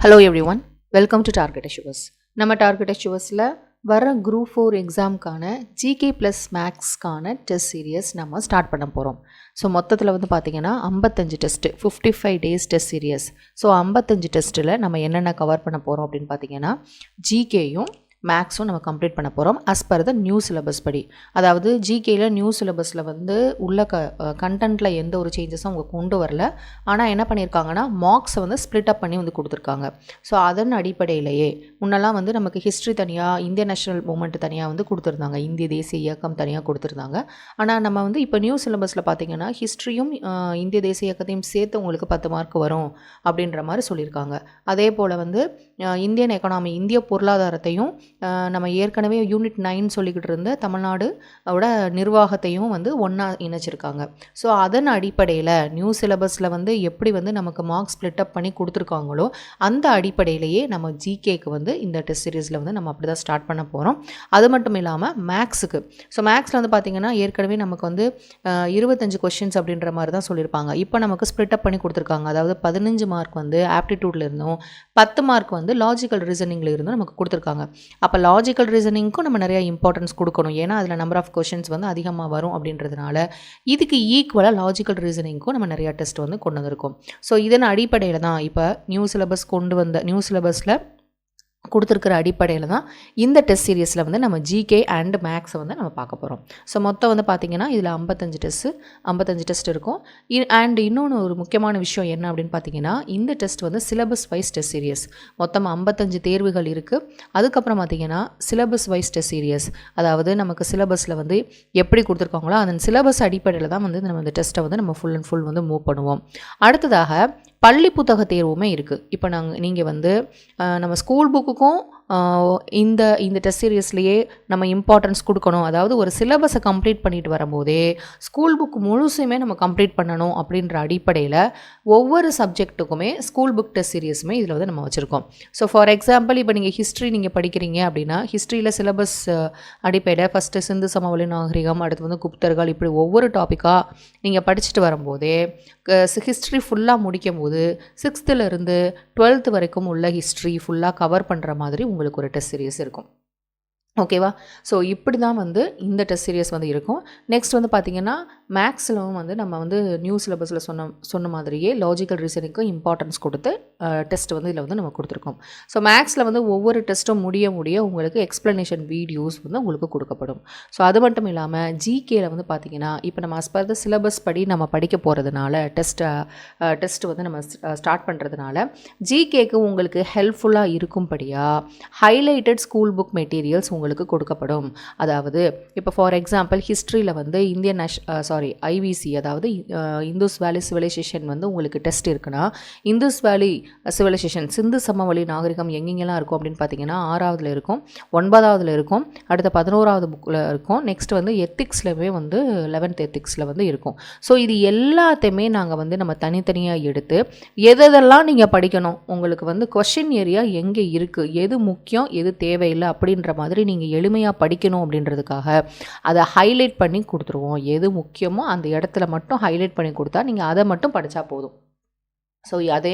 Hello everyone welcome to target assurers நம்ம target அஷுவர்ஸில் வர குரூப் ஃபோர் எக்ஸாம்க்கான ஜிகே ப்ளஸ் மேக்ஸ்க்கான டெஸ்ட் சீரியஸ் நம்ம ஸ்டார்ட் பண்ண போகிறோம் ஸோ மொத்தத்தில் வந்து பார்த்திங்கன்னா ஐம்பத்தஞ்சு test fifty five days test series so ஐம்பத்தஞ்சு டெஸ்ட்டில் நம்ம என்னென்ன கவர் பண்ண போகிறோம் அப்படின்னு பார்த்தீங்கன்னா ஜிகேயும் மேக்ஸும் நம்ம கம்ப்ளீட் பண்ண போகிறோம் as per the new syllabus படி. அதாவது ஜிகேயில் நியூ சிலபஸில் வந்து உள்ள க கண்டென்ட்டில் எந்த ஒரு சேஞ்சஸும் அவங்க கொண்டு வரல. ஆனால் என்ன பண்ணியிருக்காங்கன்னா மார்க்ஸை வந்து ஸ்ப்ளிட் அப் பண்ணி வந்து கொடுத்துருக்காங்க. ஸோ அதன் அடிப்படையிலேயே முன்னெல்லாம் வந்து நமக்கு ஹிஸ்ட்ரி தனியாக இந்திய நேஷனல் மூமெண்ட் தனியாக வந்து கொடுத்துருந்தாங்க. இந்திய தேசிய இயக்கம் தனியாக கொடுத்துருந்தாங்க. ஆனால் நம்ம வந்து இப்போ நியூ சிலபஸில் பார்த்தீங்கன்னா ஹிஸ்ட்ரியும் இந்திய தேசிய இயக்கத்தையும் சேர்த்து உங்களுக்கு பத்து மார்க் வரும் அப்படின்ற மாதிரி சொல்லியிருக்காங்க. அதே போல் வந்து இந்தியன் எக்கனாமி இந்திய பொருளாதாரத்தையும் நம்ம ஏற்கனவே யூனிட் நைன் சொல்லிக்கிட்டு இருந்த தமிழ்நாடு நிர்வாகத்தையும் வந்து ஒன்றா இணைச்சிருக்காங்க. ஸோ அதன் அடிப்படையில் நியூ சிலபஸில் வந்து எப்படி வந்து நமக்கு மார்க்ஸ் ஸ்ப்ளிட்டப் பண்ணி கொடுத்துருக்காங்களோ அந்த அடிப்படையிலேயே நம்ம ஜிகேக்கு வந்து இந்த டெஸ்ட் சீரீஸில் வந்து நம்ம அப்படி தான் ஸ்டார்ட் பண்ண போகிறோம் அது மட்டும் இல்லாமல் மேக்ஸுக்கு ஸோ மேக்ஸில் வந்து பார்த்திங்கன்னா ஏற்கனவே நமக்கு வந்து இருபத்தஞ்சு கொஷின்ஸ் அப்படின்ற மாதிரி தான் சொல்லியிருப்பாங்க. இப்போ நமக்கு ஸ்ப்ளிட்டப் பண்ணி கொடுத்துருக்காங்க. அதாவது பதினஞ்சு மார்க் வந்து ஆப்டிடியூட்ல இருந்தும் பத்து மார்க் வந்து லாஜிக்கல் ரீசனிங்கில் இருந்தும் நமக்கு கொடுத்துருக்காங்க. அப்போ லாஜிக்கல் ரீசனிங்க்கும் நம்ம நிறையா இம்பார்ட்டன்ஸ் கொடுக்கணும். ஏன்னா அதில் நம்பர் ஆஃப் கொஷின்ஸ் வந்து அதிகமாக வரும் அப்படின்றதுனால இதுக்கு ஈக்குவலாக லாஜிக்கல் ரீசனிங்க்கும் நம்ம நிறையா டெஸ்ட் வந்து கொண்டு வந்திருக்கோம். ஸோ இதன் அடிப்படையில் தான் இப்போ நியூ சிலபஸ் கொண்டு வந்த நியூ சிலபஸில் கொடுத்துருக்கிற அடிப்படையில் தான் இந்த டெஸ்ட் சீரியஸில் வந்து நம்ம ஜிகே அண்ட் மேக்ஸை வந்து நம்ம பார்க்க போகிறோம் ஸோ மொத்தம் வந்து பார்த்திங்கன்னா இதில் ஐம்பத்தஞ்சு டெஸ்ட்டு ஐம்பத்தஞ்சு டெஸ்ட் இருக்கும். அண்ட் இன்னொன்று ஒரு முக்கியமான விஷயம் என்ன அப்படின்னு பார்த்தீங்கன்னா இந்த டெஸ்ட் வந்து சிலபஸ் வைஸ் டெஸ்ட் சீரியஸ் மொத்தம் ஐம்பத்தஞ்சு தேர்வுகள் இருக்குது அதுக்கப்புறம் பார்த்தீங்கன்னா சிலபஸ் வைஸ் டெஸ்ட் சீரியஸ் அதாவது நமக்கு சிலபஸில் வந்து எப்படி கொடுத்துருக்காங்களோ அந்த சிலபஸ் அடிப்படையில் தான் வந்து நம்ம இந்த டெஸ்ட்டை வந்து நம்ம ஃபுல் அண்ட் ஃபுல் வந்து மூவ் பண்ணுவோம். அடுத்ததாக பள்ளி புத்தக தேர்வுமே இருக்குது இப்போ நாங்கள் நீங்கள் வந்து நம்ம ஸ்கூல் புக்குக்கும் இந்த இந்த டெஸ்ட் சீரியஸ்லேயே நம்ம இம்பார்ட்டன்ஸ் கொடுக்கணும். அதாவது ஒரு சிலபஸை கம்ப்ளீட் பண்ணிட்டு வரும்போதே ஸ்கூல் புக் முழுசுமே நம்ம கம்ப்ளீட் பண்ணணும் அப்படின்ற அடிப்படையில் ஒவ்வொரு சப்ஜெக்ட்டுக்குமே ஸ்கூல் புக் டெஸ்ட் சீரியஸுமே இதில் வந்து நம்ம வச்சுருக்கோம். ஸோ ஃபார் எக்ஸாம்பிள் இப்போ நீங்கள் ஹிஸ்ட்ரி நீங்கள் படிக்கிறீங்க அப்படின்னா ஹிஸ்ட்ரியில் சிலபஸ் அடிப்படையில் ஃபஸ்ட்டு சிந்து சமவெளி நாகரிகம் அடுத்து வந்து குப்தர்கள் இப்படி ஒவ்வொரு டாப்பிக்காக நீங்கள் படிச்சுட்டு வரும்போதே ஹிஸ்ட்ரி ஃபுல்லாக முடிக்கும் போது சிக்ஸ்த்துலேருந்து டுவெல்த் வரைக்கும் உள்ள ஹிஸ்ட்ரி ஃபுல்லாக கவர் பண்ணுற மாதிரி உங்களுக்கு உங்களுக்கு ஒரு டெஸ்ட் சீரியஸ் இருக்கும். ஓகேவா? ஸோ இப்படி தான் வந்து இந்த டெஸ்ட் சீரியஸ் வந்து இருக்கும். நெக்ஸ்ட் வந்து பார்த்திங்கன்னா மேக்ஸிலும் வந்து நம்ம வந்து நியூ சிலபஸில் சொன்ன சொன்ன மாதிரியே லாஜிக்கல் ரீசனிங்க்கும் இம்பார்ட்டன்ஸ் கொடுத்து டெஸ்ட் வந்து இதில் வந்து நம்ம கொடுத்துருக்கோம். ஸோ மேக்ஸில் வந்து ஒவ்வொரு டெஸ்ட்டும் முடிய முடிய உங்களுக்கு எக்ஸ்ப்ளனேஷன் வீடியோஸ் வந்து உங்களுக்கு கொடுக்கப்படும். ஸோ அது மட்டும் இல்லாமல் ஜிகேயில் வந்து பார்த்திங்கன்னா இப்போ நம்ம as per சிலபஸ் படி நம்ம படிக்க போகிறதுனால டெஸ்ட்டை டெஸ்ட் வந்து நம்ம ஸ்டார்ட் பண்ணுறதுனால ஜிகேக்கு உங்களுக்கு ஹெல்ப்ஃபுல்லாக இருக்கும்படியாக ஹைலைட்டட் ஸ்கூல் புக் மெட்டீரியல்ஸ் உங்களுக்கு கொடுக்கப்படும். அதாவது இப்போ ஃபார் எக்ஸாம்பிள் ஹிஸ்ட்ரியில் வந்து இந்தியன் நேஷ் சாரி ஐவிசி அதாவது இந்துஸ் வேலி சிவிலைசேஷன் வந்து உங்களுக்கு டெஸ்ட் இருக்குன்னா இந்துஸ் வேலி சிவிலைசேஷன் சிந்து சமவெளி நாகரிகம் எங்கெங்கெல்லாம் இருக்கும் அப்படின்னு பார்த்தீங்கன்னா ஆறாவதுல இருக்கும் ஒன்பதாவதுல இருக்கும் அடுத்த பதினோராவது புக்கில் இருக்கும் நெக்ஸ்ட் வந்து எத்திக்ஸ்லவே வந்து லெவன்த் எத்திக்ஸில் வந்து இருக்கும். ஸோ இது எல்லாத்தையுமே நாங்கள் வந்து நம்ம தனித்தனியாக எடுத்து எதெல்லாம் நீங்கள் படிக்கணும் உங்களுக்கு வந்து கொஷின் ஏரியா எங்கே இருக்குது எது முக்கியம் எது தேவையில்லை அப்படின்ற மாதிரி நீங்கள் எளிமையாக படிக்கணும் அப்படின்றதுக்காக அதை ஹைலைட் பண்ணி கொடுத்துருவோம். எது முக்கியமோ அந்த இடத்துல மட்டும் ஹைலைட் பண்ணி கொடுத்தா நீங்கள் அதை மட்டும் படித்தா போதும். ஸோ அதே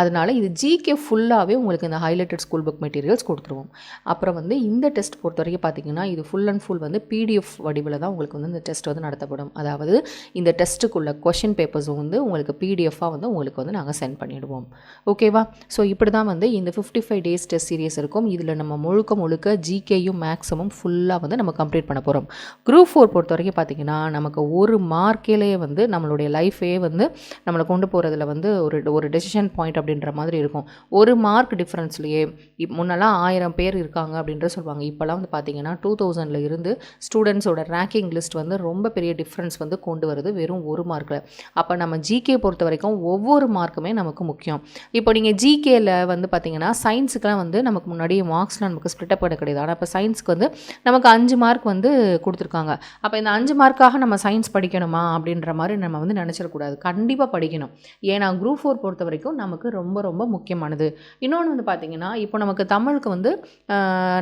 அதனால் இது ஜிகே ஃபுல்லாகவே உங்களுக்கு இந்த ஹைலைட்டட் ஸ்கூல் புக் மெட்டீரியல்ஸ் கொடுத்துருவோம். அப்புறம் வந்து இந்த டெஸ்ட் பொறுத்த வரைக்கும் பார்த்தீங்கன்னா இது ஃபுல் அண்ட் ஃபுல் வந்து பிடிஎஃப் வடிவில் தான் உங்களுக்கு வந்து இந்த டெஸ்ட் வந்து நடத்தப்படும். அதாவது இந்த டெஸ்ட்டுக்குள்ள கொஷின் பேப்பர்ஸும் வந்து உங்களுக்கு பிடிஎஃபாக வந்து உங்களுக்கு வந்து நாங்கள் சென்ட் பண்ணிவிடுவோம் ஓகேவா ஸோ இப்படி தான் வந்து இந்த fifty five days test series இருக்கும். இதில் நம்ம முழுக்க முழுக்க ஜிகேயும் மேக்ஸிமம் ஃபுல்லாக வந்து நம்ம கம்ப்ளீட் பண்ண போகிறோம் குரூப் ஃபோர் பொறுத்த வரைக்கும் பார்த்தீங்கன்னா நமக்கு ஒரு மார்க்கிலே வந்து நம்மளுடைய லைஃபே வந்து நம்மளை கொண்டு போகிறதுல வந்து ஒரு ஒரு டெசிஷன் பாயிண்ட் அப்படின்ற மாதிரி இருக்கும். ஒரு மார்க் டிஃப்ரென்ஸ்லேயே இப் முன்னெல்லாம் ஆயிரம் பேர் இருக்காங்க அப்படின்ற சொல்லுவாங்க. இப்போல்லாம் வந்து பார்த்தீங்கன்னா டூ தௌசண்டில் இருந்து ஸ்டூடெண்ட்ஸோட ரேங்கிங் லிஸ்ட் வந்து ரொம்ப பெரிய டிஃப்ரென்ஸ் வந்து கொண்டு வருது வெறும் ஒரு மார்க்கில் அப்போ நம்ம ஜிகே பொறுத்த வரைக்கும் ஒவ்வொரு மார்க்குமே நமக்கு முக்கியம். இப்போ நீங்கள் ஜிகேயில் வந்து பார்த்தீங்கன்னா சயின்ஸுக்குலாம் வந்து நமக்கு முன்னாடி மார்க்ஸ்லாம் நமக்கு ஸ்ப்ளிட் அப் பண்ண கிடையாது. ஆனால் இப்போ சயின்ஸ்க்கு வந்து நமக்கு அஞ்சு மார்க் வந்து கொடுத்துருக்காங்க. அப்போ இந்த அஞ்சு மார்க்காக நம்ம சயின்ஸ் படிக்கணுமா அப்படின்ற மாதிரி நம்ம வந்து நினச்சிடக்கூடாது. கண்டிப்பாக படிக்கணும். ஏன்னா குரூப் ஃபோர் பொறுத்த வரைக்கும் நமக்கு ரொம்ப ரொம்ப முக்கியமானது. இன்னொன்று வந்து பார்த்திங்கன்னா இப்போ நமக்கு தமிழுக்கு வந்து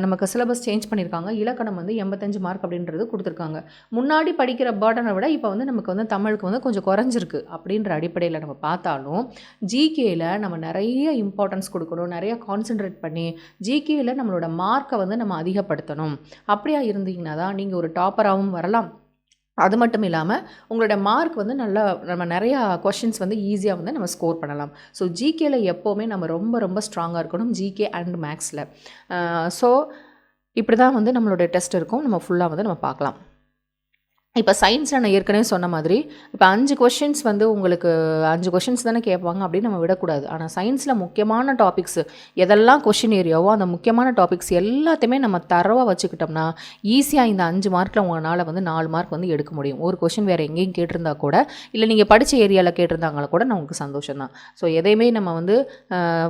நமக்கு சிலபஸ் சேஞ்ச் பண்ணியிருக்காங்க இலக்கணம் வந்து எண்பத்தஞ்சு மார்க் அப்படின்றது கொடுத்துருக்காங்க. முன்னாடி படிக்கிற பேர்டனை விட இப்போ வந்து நமக்கு வந்து தமிழுக்கு வந்து கொஞ்சம் குறைஞ்சிருக்கு அப்படின்ற அடிப்படையில் நம்ம பார்த்தாலும் ஜிகேயில் நம்ம நிறைய இம்பார்ட்டன்ஸ் கொடுக்கணும். நிறைய கான்சென்ட்ரேட் பண்ணி ஜிகேயில் நம்மளோட மார்க்கை வந்து நம்ம அதிகப்படுத்தணும். அப்படியா இருந்தீங்கன்னா தான் நீங்கள் ஒரு டாப்பராகவும் வரலாம். அது மட்டும் இல்லாமல் உங்களோட மார்க் வந்து நல்லா நம்ம நிறையா கொஷின்ஸ் வந்து ஈஸியாக வந்து நம்ம ஸ்கோர் பண்ணலாம். ஸோ ஜிகேல எப்போவுமே நம்ம ரொம்ப ரொம்ப ஸ்ட்ராங்காக இருக்கணும் ஜிகே அண்ட் மேக்ஸில் ஸோ இப்படி தான் வந்து நம்மளோட டெஸ்ட் இருக்கும். நம்ம ஃபுல்லாக வந்து நம்ம பார்க்கலாம். இப்போ சயின்ஸில் நான் ஏற்கனவே சொன்ன மாதிரி இப்போ அஞ்சு கொஷின்ஸ் வந்து உங்களுக்கு அஞ்சு கொஷின்ஸ் தானே கேட்பாங்க அப்படின்னு நம்ம விடக்கூடாது. ஆனால் சயின்ஸில் முக்கியமான டாபிக்ஸ் எதெல்லாம் கொஷின் ஏரியாவோ அந்த முக்கியமான டாபிக்ஸ் எல்லாத்தையுமே நம்ம தரவாக வச்சுக்கிட்டோம்னா ஈஸியாக இந்த அஞ்சு மார்க்கில் உங்களால் வந்து நாலு மார்க் வந்து எடுக்க முடியும். ஒரு கொஷின் வேறு எங்கேயும் கேட்டிருந்தா கூட இல்லை நீங்கள் படித்த ஏரியாவில் கேட்டிருந்தாங்களா கூட நமக்கு சந்தோஷம் தான் ஸோ எதையுமே நம்ம வந்து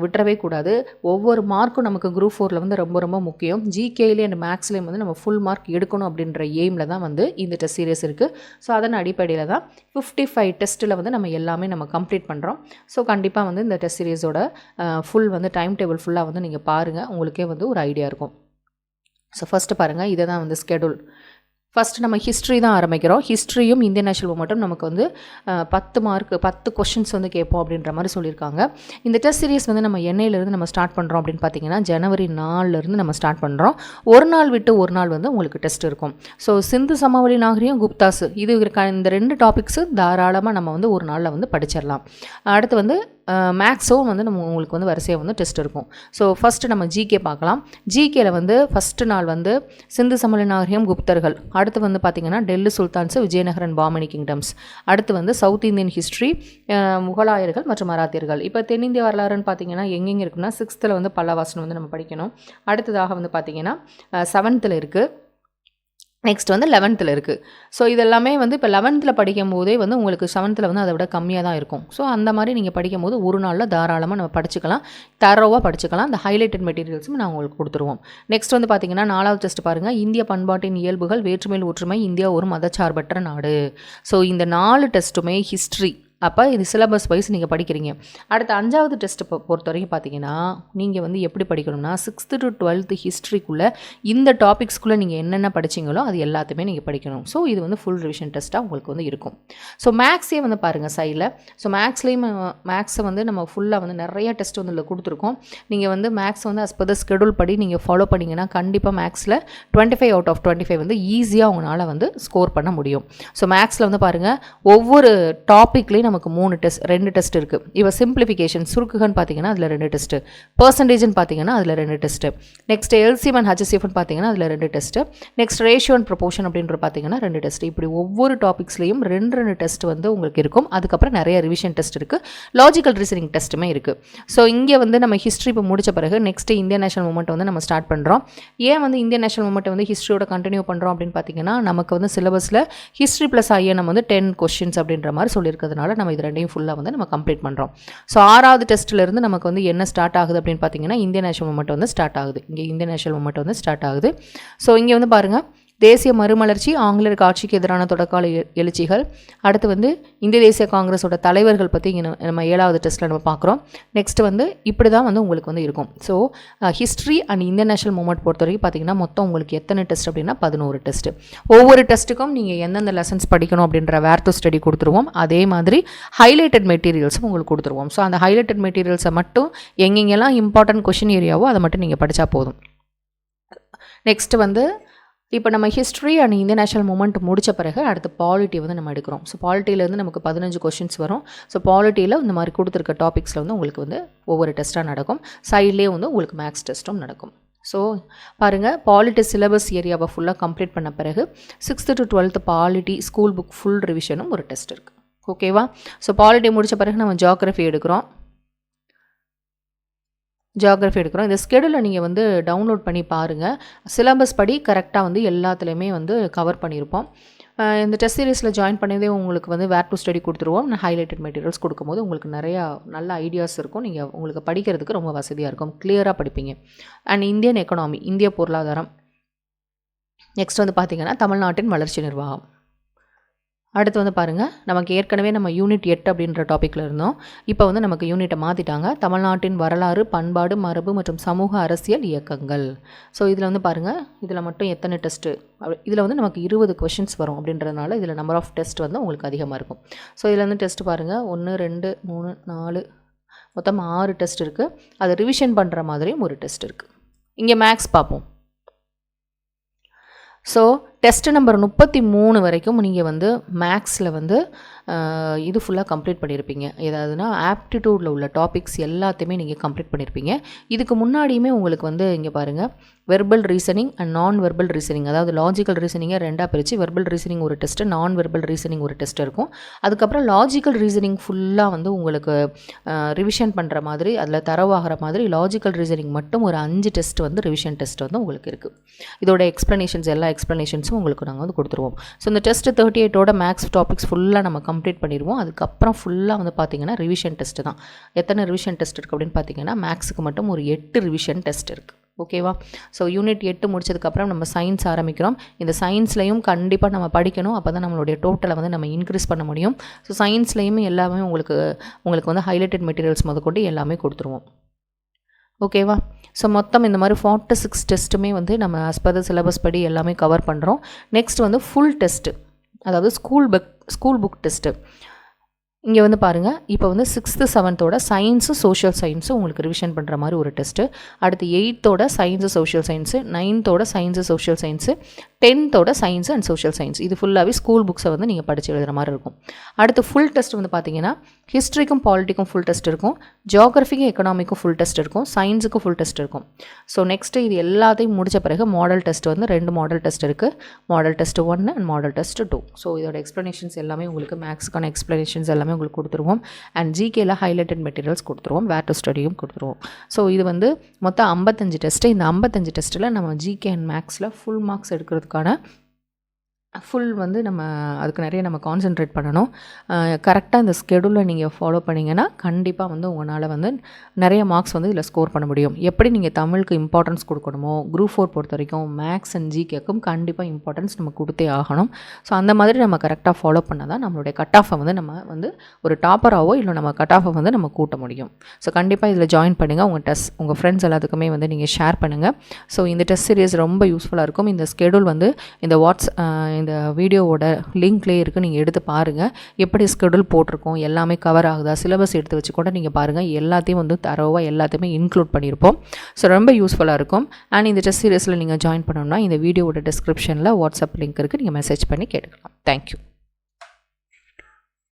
விட்டுறவே கூடாது. ஒவ்வொரு மார்க்கும் நமக்கு குரூப் ஃபோரில் வந்து ரொம்ப ரொம்ப முக்கியம். ஜிகேலேயே அண்ட் மேக்ஸ்லேயும் வந்து நம்ம ஃபுல் மார்க் எடுக்கணும் அப்படின்ற எய்மில் தான் வந்து இந்த டெஸ்ட் சீரியஸ் இருக்குது ஸோ அதன் அடிப்படையில் தான் ஃபிஃப்டி ஃபைவ் டெஸ்ட்டில் வந்து நம்ம எல்லாமே நம்ம கம்ப்ளீட் பண்ணுறோம் ஸோ கண்டிப்பாக வந்து இந்த டெஸ்ட் சீரியஸோட ஃபுல் வந்து டைம் டேபிள் ஃபுல்லாக வந்து நீங்கள் பாருங்கள் உங்களுக்கே வந்து ஒரு ஐடியா இருக்கும். ஸோ ஃபஸ்ட்டு பாருங்கள் இதை தான் வந்து ஸ்கெடியூல் ஃபஸ்ட்டு நம்ம ஹிஸ்ட்ரி தான் ஆரம்பிக்கிறோம். ஹிஸ்ட்ரியும் இந்திய நேஷனல் மட்டும் நமக்கு வந்து பத்து மார்க் பத்து கொஷின்ஸ் வந்து கேட்போம் அப்படின்ற மாதிரி சொல்லியிருக்காங்க. இந்த டெஸ்ட் சீரிஸ் வந்து நம்ம எண்ணெயிலேருந்து நம்ம ஸ்டார்ட் பண்ணுறோம் அப்படின்னு பார்த்தீங்கன்னா ஜனவரி நாலுலேருந்து நம்ம ஸ்டார்ட் பண்ணுறோம் ஒரு நாள் விட்டு ஒரு நாள் வந்து உங்களுக்கு டெஸ்ட் இருக்கும். ஸோ சிந்து சமவெளி நாகரிகம் குப்தாஸ் இது இந்த ரெண்டு டாபிக்ஸு தாராளமாக நம்ம வந்து ஒரு நாளில் வந்து படிச்சிடலாம். அடுத்து வந்து மேக்ஸும் வந்து நம்ம உங்களுக்கு வந்து வரிசையாக வந்து டெஸ்ட் இருக்கும். ஸோ ஃபஸ்ட்டு நம்ம ஜிகே பார்க்கலாம். ஜிகேயில் வந்து ஃபஸ்ட்டு நாள் வந்து சிந்து சமல நாகரிகம் குப்தர்கள். அடுத்து வந்து பார்த்திங்கன்னா டெல்லி சுல்தான்ஸ் விஜயநகரன் பாமணி கிங்டம்ஸ். அடுத்து வந்து சவுத் இந்தியன் ஹிஸ்ட்ரி முகலாயர்கள் மற்றும் மராத்தியர்கள். இப்போ தென்னிந்திய வரலாறுன்னு பார்த்தீங்கன்னா எங்கெங்கே இருக்குன்னா சிக்ஸ்த்தில் வந்து பல்லவாசனம் வந்து நம்ம படிக்கணும். அடுத்ததாக வந்து பார்த்திங்கன்னா செவன்த்தில் இருக்குது நெக்ஸ்ட் வந்து லெவன்த்தில் இருக்குது ஸோ இதெல்லாமே வந்து இப்போ லெவன்த்தில் படிக்கும் போதே வந்து உங்களுக்கு செவன்த்தில் வந்து அதை விட கம்மியாக தான் இருக்கும். ஸோ அந்த மாதிரி நீங்கள் படிக்கும் போது ஒரு நாளில் தாராளமாக நம்ம படிச்சுக்கலாம். தரோவாக படிச்சுக்கலாம். அந்த ஹைலைட்டட் மெட்டீரியல்ஸும் நான் உங்களுக்கு கொடுத்துருவோம். நெக்ஸ்ட் வந்து பார்த்தீங்கன்னா நாலாவது டெஸ்ட் பாருங்கள் இந்திய பண்பாட்டின் இயல்புகள் வேற்றுமையில் ஒற்றுமை இந்தியா ஒரு மதச்சார்பற்ற நாடு. ஸோ இந்த நாலு டெஸ்ட்டுமே ஹிஸ்ட்ரி அப்போ இது சிலபஸ் வைஸ் நீங்கள் படிக்கிறீங்க. அடுத்த அஞ்சாவது டெஸ்ட் பொறுத்த வரைக்கும் பார்த்தீங்கன்னா நீங்கள் வந்து எப்படி படிக்கணும்னா சிக்ஸ்த்து டு டுவெல்த்து ஹிஸ்ட்ரிக்குள்ளே இந்த டாபிக்ஸ்குள்ளே நீங்கள் என்னென்ன படிச்சீங்களோ அது எல்லாத்தையுமே நீங்கள் படிக்கணும். ஸோ இது வந்து ஃபுல் ரிவிஷன் டெஸ்ட்டாக உங்களுக்கு வந்து இருக்கும். ஸோ மேக்ஸே வந்து பாருங்கள் சைடில் ஸோ மேக்ஸ்லேயும் மேக்ஸை வந்து நம்ம ஃபுல்லாக வந்து நிறைய டெஸ்ட் வந்து இதில் கொடுத்துருக்கோம். நீங்கள் வந்து மேக்ஸ் வந்து அஸ் பர் த ஸ்கெடியூல் படி நீங்கள் ஃபாலோ பண்ணிங்கன்னா கண்டிப்பாக மேக்ஸில் twenty five out of twenty five வந்து ஈஸியாக உங்களால் வந்து ஸ்கோர் பண்ண முடியும். ஸோ மேக்ஸில் வந்து பாருங்கள் ஒவ்வொரு டாப்பிக்லேயும் நமக்கு மூணு டெஸ்ட் ரெண்டு டெஸ்ட் இருக்குது இவ சிம்பிளிஃபிகேஷன் சுருக்குகன்னு பார்த்தீங்கன்னா அதில் ரெண்டு டெஸ்ட்டு பர்சன்டேஜ்னு பார்த்தீங்கன்னா அதில் ரெண்டு டெஸ்ட்டு நெக்ஸ்ட் எல்சிஎம் அண்ட் ஹச்சிஎஃப்னு பார்த்தீங்கன்னா அதில் ரெண்டு test next ratio and proportion அப்படின்ற பார்த்தீங்கன்னா ரெண்டு டெஸ்ட் இப்படி ஒவ்வொரு டாபிக்ஸ்லேயும் ரெண்டு ரெண்டு டெஸ்ட் வந்து உங்களுக்கு இருக்கும். அதுக்கப்புறம் நிறைய ரிவிஷன் டெஸ்ட் இருக்குது லாஜிக்கல் ரீசனிங் டெஸ்ட்டுமே இருக்குது ஸோ இங்கே வந்து நம்ம ஹிஸ்ட்ரி இப்போ முடிச்ச பிறகு நெக்ஸ்ட் இந்தியன் நேஷனல் மூமெண்ட் வந்து நம்ம ஸ்டார்ட் பண்ணுறோம் ஏன் வந்து இந்தியன் நேஷனல் மூமெண்ட் வந்து ஹிஸ்ட்ரியோட கண்டினியூ பண்ணுறோம் அப்படின்னு பார்த்தீங்கன்னா நமக்கு வந்து சிலபஸில் ஹிஸ்ட்ரி ப்ளஸ் ஐஎன் வந்து டென் கொஸ்டின்ஸ் அப்படின்ற மாதிரி சொல்லியிருக்கிறதுனால நம்ம இது ரெண்டையும் ஃபுல்லாக வந்து நம்ம கம்ப்ளீட் பண்ணுறோம் ஸோ ஆறாவது டெஸ்ட்லேருந்து நமக்கு வந்து என்ன ஸ்டார்ட் ஆகுது அப்படின்னு பார்த்தீங்கன்னா இந்தியன் நேஷனல் மூமெண்ட் வந்து ஸ்டார்ட் ஆகுது. இங்கே இந்தியன் நேஷனல் மூமெண்ட் வந்து ஸ்டார்ட் ஆகுது. ஸோ இங்கே வந்து பாருங்கள் தேசிய மறுமலர்ச்சி ஆங்கிலேயருக்கு ஆட்சிக்கு எதிரான தொடக்கால எழுச்சிகள். அடுத்து வந்து இந்திய தேசிய காங்கிரஸோட தலைவர்கள் பற்றி இங்கே நம்ம- நம்ம ஏழாவது டெஸ்ட்டில் நம்ம பார்க்குறோம் நெக்ஸ்ட் வந்து இப்படி தான் வந்து உங்களுக்கு வந்து இருக்கும். So history and Indian national movement பொறுத்த வரைக்கும் பார்த்தீங்கன்னா மொத்தம் உங்களுக்கு எத்தனை டெஸ்ட் அப்படின்னா பதினோரு டெஸ்ட் ஒவ்வொரு டெஸ்ட்டுக்கும் நீங்கள் எந்தெந்த லெசன்ஸ் படிக்கணும் அப்படின்ற வேர் டு ஸ்டடி கொடுத்துருவோம். அதே மாதிரி ஹைலைட்டட் மெட்டீரியல்ஸும் உங்களுக்கு கொடுத்துருவோம். ஸோ அந்த ஹைலைட்டட் மெட்டீரியல்ஸை மட்டும் எங்கெங்கெல்லாம் இம்பார்ட்டன்ட் கொஷின் ஏரியாவோ அதை மட்டும் நீங்கள் படித்தா போதும். நெக்ஸ்ட் வந்து இப்போ நம்ம history and Indian national movement முடித்த பிறகு அடுத்து பாலிட்டி வந்து நம்ம எடுக்கிறோம். ஸோ பாலிட்டியிலேருந்து நமக்கு பதினஞ்சு கொஷின்ஸ் வரும். ஸோ பாலிட்டியில் இந்த மாதிரி கொடுத்துருக்க டாபிக்ஸில் வந்து உங்களுக்கு வந்து ஒவ்வொரு டெஸ்ட்டாக நடக்கும். சைட்லேயே வந்து உங்களுக்கு மேக்ஸ் டெஸ்ட்டும் நடக்கும். ஸோ பாருங்கள் பாலிட்டி சிலபஸ் ஏரியாவை ஃபுல்லாக கம்ப்ளீட் பண்ண பிறகு sixth to twelfth polity school book full ரிவிஷனும் ஒரு டெஸ்ட் இருக்குது ஓகேவா ஸோ பாலிட்டி முடித்த பிறகு நம்ம ஜியாகிரஃபி எடுக்கிறோம். ஜியாகிரஃபி எடுக்கிறோம். இந்த ஸ்கெடியூலை நீங்கள் வந்து டவுன்லோட் பண்ணி பாருங்கள் சிலபஸ் படி கரெக்டாக வந்து எல்லாத்துலேயுமே வந்து கவர் பண்ணியிருப்போம் இந்த டெஸ்ட் சீரீஸில் ஜாயின் பண்ணதே உங்களுக்கு வந்து வேர் டு ஸ்டடி கொடுத்துருவோம். நான் ஹைலைட்டட் மெட்டீரியல்ஸ் கொடுக்கும்போது உங்களுக்கு நிறையா நல்ல ஐடியாஸ் இருக்கும். நீங்கள் உங்களுக்கு படிக்கிறதுக்கு ரொம்ப வசதியாக இருக்கும். கிளியராக படிப்பீங்க. அண்ட் இந்தியன் எக்கனாமி இந்திய பொருளாதாரம். நெக்ஸ்ட் வந்து பார்த்தீங்கன்னா தமிழ்நாட்டின் வளர்ச்சி நிர்வாகம். அடுத்து வந்து பாருங்கள் நமக்கு ஏற்கனவே நம்ம யூனிட் எட்டு அப்படின்ற டாப்பிக்கில் இருந்தோம். இப்போ வந்து நமக்கு யூனிட்டை மாற்றிட்டாங்க தமிழ்நாட்டின் வரலாறு பண்பாடு மரபு மற்றும் சமூக அரசியல் இயக்கங்கள். ஸோ இதில் வந்து பாருங்கள் இதில் மட்டும் எத்தனை டெஸ்ட்டு இதில் வந்து நமக்கு இருபது கொஷின்ஸ் வரும் அப்படின்றதுனால இதில் நம்பர் ஆஃப் டெஸ்ட் வந்து உங்களுக்கு அதிகமாக இருக்கும். ஸோ இதில் வந்து டெஸ்ட் பாருங்கள் ஒன்று ரெண்டு மூணு நாலு மொத்தம் ஆறு டெஸ்ட் இருக்குது அதை ரிவிஷன் பண்ணுற மாதிரியும் ஒரு டெஸ்ட் இருக்குது இங்கே மேக்ஸ் பார்ப்போம். ஸோ டெஸ்ட் நம்பர் முப்பத்தி மூணு வரைக்கும் நீங்கள் வந்து மேக்ஸில் வந்து இது ஃபுல்லாக கம்ப்ளீட் பண்ணியிருப்பீங்க ஏதாவதுனா ஆப்டிடியூடில் உள்ள டாபிக்ஸ் எல்லாத்தையுமே நீங்கள் கம்ப்ளீட் பண்ணியிருப்பீங்க இதுக்கு முன்னாடியுமே உங்களுக்கு வந்து இங்கே பாருங்கள் verbal reasoning and non verbal reasoning அதாவது லாஜிக்கல் ரீசனிங்கை ரெண்டாக பிரித்து வெர்பல் ரீசனிங் ஒரு டெஸ்ட்டு நான் வெர்பல் ரீசனிங் ஒரு டெஸ்ட் இருக்கும். அதுக்கப்புறம் லாஜிக்கல் ரீசனிங் ஃபுல்லாக வந்து உங்களுக்கு ரிவிஷன் பண்ணுற மாதிரி அதில் தரவாகிற மாதிரி லாஜிக்கல் ரீசனிங் மட்டும் ஒரு அஞ்சு டெஸ்ட் வந்து ரிவிஷன் டெஸ்ட் வந்து உங்களுக்கு இருக்குது இதோட எக்ஸ்ப்ளனேஷன்ஸ் எல்லா எக்ஸ்ப்ளனேஷன்ஸும் உங்களுக்கு நாங்கள் வந்து கொடுத்துருவோம். ஸோ இந்த டெஸ்ட் தேர்ட்டி எயிட்டோட மேக்ஸ் டாபிக்ஸ் ஃபுல்லாக நம்ம கம்ப்ளீட் பண்ணிடுவோம். அதுக்கப்புறம் ஃபுல்லாக வந்து பார்த்தீங்கன்னா ரிவிஷன் டெஸ்ட்டு தான். எத்தனை ரிவிஷன் டெஸ்ட் இருக்குது அப்படின்னு பார்த்தீங்கன்னா மேக்ஸுக்கு மட்டும் ஒரு எட்டு ரிவிஷன் டெஸ்ட் இருக்குது ஓகேவா ஸோ யூனிட் எட்டு முடிச்சதுக்கப்புறம் நம்ம சயின்ஸ் ஆரம்பிக்கிறோம். இந்த சயின்ஸ்லையும் கண்டிப்பாக நம்ம படிக்கணும். அப்போ தான் நம்மளுடைய டோட்டலை வந்து நம்ம இன்க்ரீஸ் பண்ண முடியும். ஸோ சயின்ஸ்லேயுமே எல்லாமே உங்களுக்கு உங்களுக்கு வந்து ஹைலைட்டட் மெட்டீரியல்ஸ் முதற்கொண்டு எல்லாமே கொடுத்துருவோம். ஓகேவா ஸோ மொத்தம் இந்த மாதிரி ஃபார்ட்டி சிக்ஸ் டெஸ்ட்டுமே வந்து நம்ம அஸ்பத சிலபஸ் படி எல்லாமே கவர் பண்ணுறோம் நெக்ஸ்ட் வந்து ஃபுல் டெஸ்ட்டு அதாவது school book school book test இங்கே வந்து பாருங்கள் இப்போ வந்து சிக்ஸ்த்து செவன்த்தோட சயின்ஸு சோஷியல் சயின்ஸு உங்களுக்கு ரிவிஷன் பண்ணுற மாதிரி ஒரு டெஸ்ட்டு அடுத்து எயித்தோட சயின்ஸு சோஷியல் சயின்ஸு நைன்த்தோட சயின்ஸு சோஷியல் சயின்ஸு டென்த்தோட சயின்ஸ் அண்ட் சோஷியல் சயின்ஸ் இது ஃபுல்லாகவே ஸ்கூல் புக்ஸை வந்து நீங்கள் படித்து எழுதுகிற மாதிரி இருக்கும். அடுத்து ஃபுல் டெஸ்ட் வந்து பார்த்தீங்கன்னா ஹிஸ்ட்ரிக்கும் பாலிட்டிக்கும் ஃபுல் டெஸ்ட் இருக்கும். ஜியாகிரஃபிக்கும் எக்கனாமிக்கும் ஃபுல் டெஸ்ட் இருக்கும். சயின்ஸுக்கும் ஃபுல் டெஸ்ட் இருக்கும். ஸோ நெக்ஸ்ட்டு இது எல்லாத்தையும் முடித்த பிறகு மாடல் டெஸ்ட் வந்து ரெண்டு மாடல் டெஸ்ட் இருக்குது மாடல் டெஸ்ட் ஒன்று and model test two so இதோட எக்ஸ்ப்ளனேஷன்ஸ் எல்லாமே உங்களுக்கு மேக்ஸுக்கான எக்ஸ்ப்ளனேஷன்ஸ் எல்லாமே உங்களுக்கு கொடுத்துருவோம். அண்ட் ஜிகேல ஹைலைட்டட் மெட்டீரியல்ஸ் கொடுத்துருவோம். வேர் டு ஸ்டடியும் கொடுத்துருவோம். ஸோ இது வந்து மொத்தம் ஐம்பத்தஞ்சு டெஸ்ட்டு இந்த ஐம்பத்தஞ்சு டெஸ்ட்டில் நம்ம ஜிகே அண்ட் மேக்ஸில் ஃபுல் மார்க்ஸ் எடுக்கிறதுக்கான ஃபுல் வந்து நம்ம அதுக்கு நிறைய நம்ம கான்சென்ட்ரேட் பண்ணணும். கரெக்டாக இந்த ஸ்கெடியூலை நீங்கள் ஃபாலோ பண்ணிங்கன்னா கண்டிப்பாக வந்து உங்களால் வந்து நிறைய மார்க்ஸ் வந்து இதில் ஸ்கோர் பண்ண முடியும். எப்படி நீங்கள் தமிழுக்கு இம்பார்ட்டன்ஸ் கொடுக்கணுமோ குரூப் ஃபோர் பொறுத்த வரைக்கும் மேக்ஸ் அண்ட் ஜிகேக்கும் கண்டிப்பாக இம்பார்ட்டன்ஸ் நம்ம கொடுத்தே ஆகணும். ஸோ அந்த மாதிரி நம்ம கரெக்டாக ஃபாலோ பண்ணால் தான் நம்மளுடைய கட் ஆஃபை வந்து நம்ம வந்து ஒரு டாப்பராகவோ இல்லை நம்ம கட் ஆஃபை வந்து நம்ம கூட்ட முடியும். ஸோ கண்டிப்பாக இதில் ஜாயின் பண்ணுங்கள் உங்கள் டெஸ்ட் உங்கள் ஃப்ரெண்ட்ஸ் எல்லாத்துக்குமே வந்து நீங்கள் ஷேர் பண்ணுங்கள் ஸோ இந்த டெஸ்ட் சீரியஸ் ரொம்ப யூஸ்ஃபுல்லாக இருக்கும். இந்த ஸ்கெடியூல் வந்து இந்த வாட்ஸ் இந்த வீடியோவோட லிங்க்லேயே இருக்குது நீங்கள் எடுத்து பாருங்கள் எப்படி ஸ்கெடியூல் போட்டிருக்கோம் எல்லாமே கவர் ஆகுதா சிலபஸ் எடுத்து வச்சு கூட நீங்கள் பாருங்கள் எல்லாத்தையும் வந்து தரவாக எல்லாத்தையுமே இன்க்ளூட் பண்ணியிருப்போம். ஸோ ரொம்ப யூஸ்ஃபுல்லாக இருக்கும். அண்ட் இந்த டெஸ்ட் சீரியஸில் நீங்கள் ஜாயின் பண்ணணும்னா இந்த வீடியோவோட டிஸ்கிரிப்ஷனில் வாட்ஸ்அப் லிங்க் இருக்குது நீங்கள் மெசேஜ் பண்ணி கேட்டுக்கலாம். தேங்க்யூ